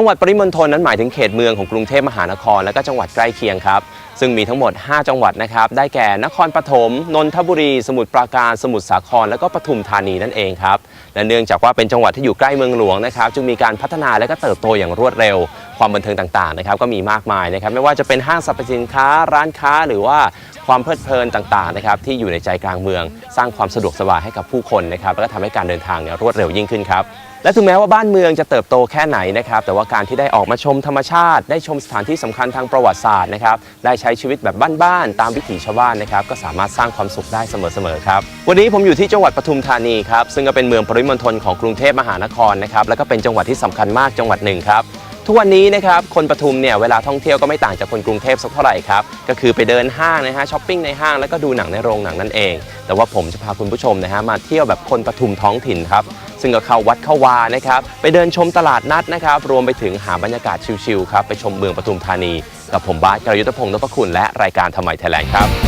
จังหวัดปริมณฑลนั้นหมายถึงเขตเมืองของกรุงเทพมหานคร และก็จังหวัดใกล้เคียงครับ ซึ่งมีทั้งหมด 5 จังหวัดนะครับ ได้แก่นครปฐมนนทบุรี สมุทรปราการสมุทรสาคร และก็ปทุมธานีนั่นเองครับและเนื่องจากว่าเป็นจังหวัดที่อยู่ใกล้เมืองหลวงนะครับจึงมีการพัฒนาและก็เติบโตอย่างรวดเร็ว ความบันเทิงต่างๆนะครับก็มีมากมายนะครับไม่ว่าจะเป็นห้างสรรพสินค้าร้านค้าหรือว่าความเพลิดเพลินต่างๆนะครับที่อยู่ในใจกลางเมือง สร้างความสะดวกสบายให้กับผู้คนนะครับแล้วก็ทำให้การเดินทางเนี่ยรวดเร็วยิ่งขึ้นครับ และถึงแม้ว่าบ้านเมืองจะเติบโตแค่ไหนนะครับ แต่ว่าการที่ได้ออกมาชมธรรมชาติ ได้ชมสถานที่สำคัญทางประวัติศาสตร์นะครับ ได้ใช้ชีวิตแบบบ้านๆ ตามวิถีชาวบ้านนะครับ ก็สามารถสร้างความสุขได้เสมอๆครับ วันนี้ผมอยู่ที่จังหวัดปทุมธานีครับ ซึ่งก็เป็นเมืองปริมณฑลของกรุงเทพมหานครนะครับ แล้วก็เป็นจังหวัดที่สำคัญมากจังหวัดหนึ่งครับทุกวันนี้นะครับคนปทุมเนี่ยเวลาท่องเที่ยวก็ไม่ต่างจากคนกรุงเทพสักเท่าไหร่ครับก็คือไปเดินห้างนะฮะช้อปปิ้งในห้างแล้วก็ดูหนังในโรงหนังนั่นเอง แต่ว่าผมจะพาคุณผู้ชมนะฮะมาเที่ยวแบบคนปทุมท้องถิ่นครับ ซึ่งก็เข้าวัดเข้าวานะครับไปเดินชมตลาดนัดนะครับรวมไปถึงหาบรรยากาศชิลๆครับไปชมเมืองปทุมธานีกับผมบาสกรยุทธพงศ์นพคุณและรายการทำไมไทยแลนด์ครับ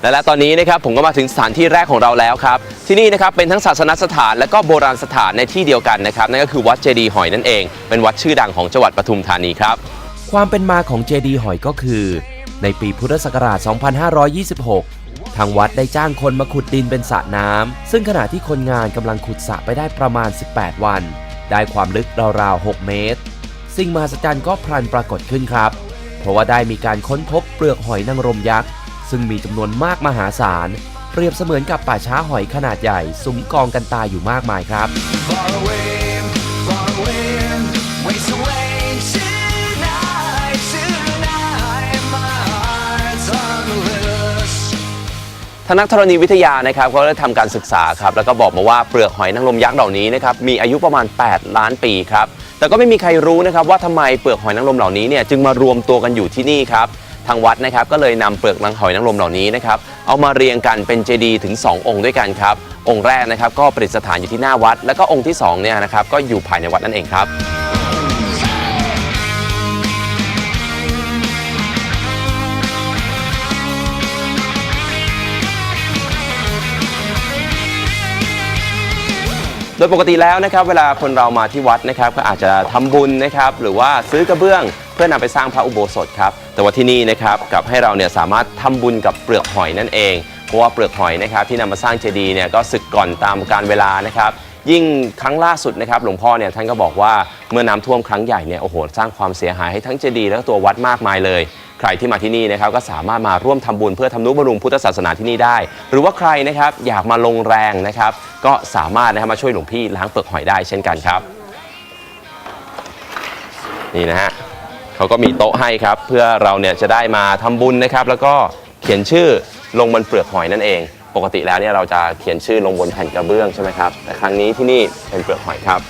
และและตอนนี้นะครับผมก็มาถึงสถานที่แรกของเราแล้วครับ ที่นี่นะครับเป็นทั้งศาสนสถานและก็โบราณสถานในที่เดียวกันนะครับนั่นก็คือวัดเจดีหอยนั่นเอง เป็นวัดชื่อดังของจังหวัดปทุมธานีครับ ความเป็นมาของเจดีหอยก็คือ ในปีพุทธศักราช 2526 ทางวัดได้จ้างคนมาขุดดินเป็นสระน้ำซึ่งขณะที่คนงานกำลังขุดสระไปได้ประมาณ 18 วัน ได้ความลึกราวๆ 6 เมตร สิ่งมหัศจรรย์ก็พลันปรากฏขึ้นครับ เพราะว่าได้มีการค้นพบเปลือกหอยนางรมยักษ์ ซึ่งมีจำนวนมากมหาศาล เปรียบเสมือนกับป่าช้าหอยขนาดใหญ่สุมกองกันตายอยู่มากมายครับ Far away, far away, waste away tonight, tonight. My heart's on the loose. ทางนักธรณีวิทยานะครับเขาได้ทำการศึกษาครับแล้วก็บอกมาว่าเปลือกหอยนางรมยักษ์เหล่านี้นะครับมีอายุประมาณ 8 ล้านปีครับแต่ก็ไม่มีใครรู้นะครับว่าทำไมเปลือกหอยนางรมเหล่านี้เนี่ยจึงมารวมตัวกันอยู่ที่นี่ครับ ทางวัดนะครับก็เลยนำเปลือกนางหอยนางรมเหล่านี้นะครับเอามาเรียงกันเป็นเจดีย์ถึง 2 องค์ด้วยกันครับ องค์แรกนะครับก็ประดิษฐานอยู่ที่หน้าวัด แล้วก็องค์ที่สองเนี่ยนะครับก็อยู่ภายในวัดนั่นเองครับโดยปกติแล้วนะครับเวลาคนเรามาที่วัดนะครับก็อาจจะทำบุญนะครับหรือว่าซื้อกระเบื้อง พื่อนำไปสร้างพระอุโบสถครับ แต่ว่าที่นี่นะครับกับให้เราเนี่ยสามารถทำบุญกับเปลือกหอยนั่นเอง เพราะว่าเปลือกหอยนะครับที่นำมาสร้างเจดีย์เนี่ยก็สึกก่อนตามกาลเวลานะครับยิ่งครั้งล่าสุดนะครับหลวงพ่อเนี่ยท่านก็บอกว่าเมื่อน้ำท่วมครั้งใหญ่เนี่ยโอ้โหสร้างความเสียหายให้ทั้งเจดีย์และตัววัดมากมายเลย ใครที่มาที่นี่นะครับก็สามารถมาร่วมทำบุญเพื่อทำนุบำรุงพุทธศาสนาที่นี่ได้ หรือว่าใครนะครับอยากมาลงแรงนะครับก็สามารถนะครับมาช่วยหลวงพี่ล้างเปลือกหอยได้เช่นกันครับ นี่นะฮะ เขาก็มีโต๊ะให้ครับ เพื่อเราเนี่ยจะได้มาทำบุญนะครับ แล้วก็เขียนชื่อลงบนเปลือกหอยนั่นเอง ปกติแล้วเนี่ยเราจะเขียนชื่อลงบนแผ่นกระเบื้องใช่ไหมครับแต่ครั้งนี้ที่นี่เป็นเปลือกหอยครับ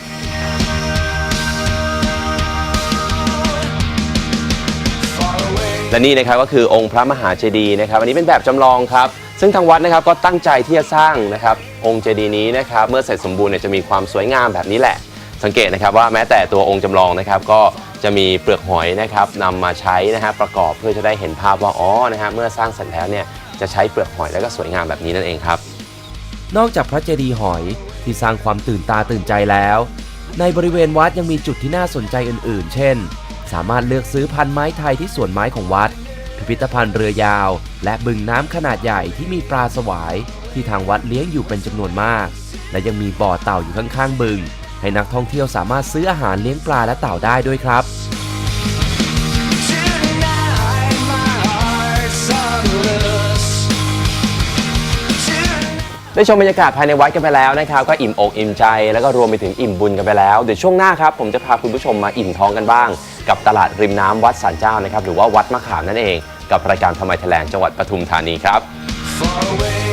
และนี่นะครับก็คือองค์พระมหาเจดีย์นะครับอันนี้เป็นแบบจำลองครับ ซึ่งทางวัดนะครับก็ตั้งใจที่จะสร้างนะครับองค์เจดีย์นี้นะครับเมื่อเสร็จสมบูรณ์เนี่ยจะมีความสวยงามแบบนี้แหละ สังเกตนะครับว่าแม้แต่ตัวองค์จำลองนะครับก็ จะมีเปลือกหอยนะครับนำมาใช้นะฮะประกอบเพื่อจะได้เห็นภาพว่าอ๋อนะฮะเมื่อสร้างเสร็จแล้วเนี่ยจะใช้เปลือกหอยแล้วก็สวยงามแบบนี้นั่นเองครับ นอกจากพระเจดีย์หอยที่สร้างความตื่นตาตื่นใจแล้ว ในบริเวณวัดยังมีจุดที่น่าสนใจอื่น ๆ เช่น สามารถเลือกซื้อพันไม้ไทยที่สวนไม้ของวัด พิพิธภัณฑ์เรือยาว และบึงน้ำขนาดใหญ่ที่มีปลาสวาย ที่ทางวัดเลี้ยงอยู่เป็นจำนวนมาก และยังมีบ่อเต่าอยู่ข้างๆบึง ให้นักท่องเที่ยวสามารถซื้ออาหารเลี้ยงปลาและเต่าได้ด้วยครับ ได้ชมบรรยากาศภายในวัดกันไปแล้วนะครับ ก็อิ่มอกอิ่มใจ แล้วก็รวมไปถึงอิ่มบุญกันไปแล้ว เดี๋ยวช่วงหน้าครับ ผมจะพาคุณผู้ชมมาอิ่มท้องกันบ้าง กับตลาดริมน้ำวัดสันเจ้านะครับ หรือว่าวัดมะขามนั่นเอง กับรายการทำไมแถลงจังหวัดปทุมธานีครับ Far away,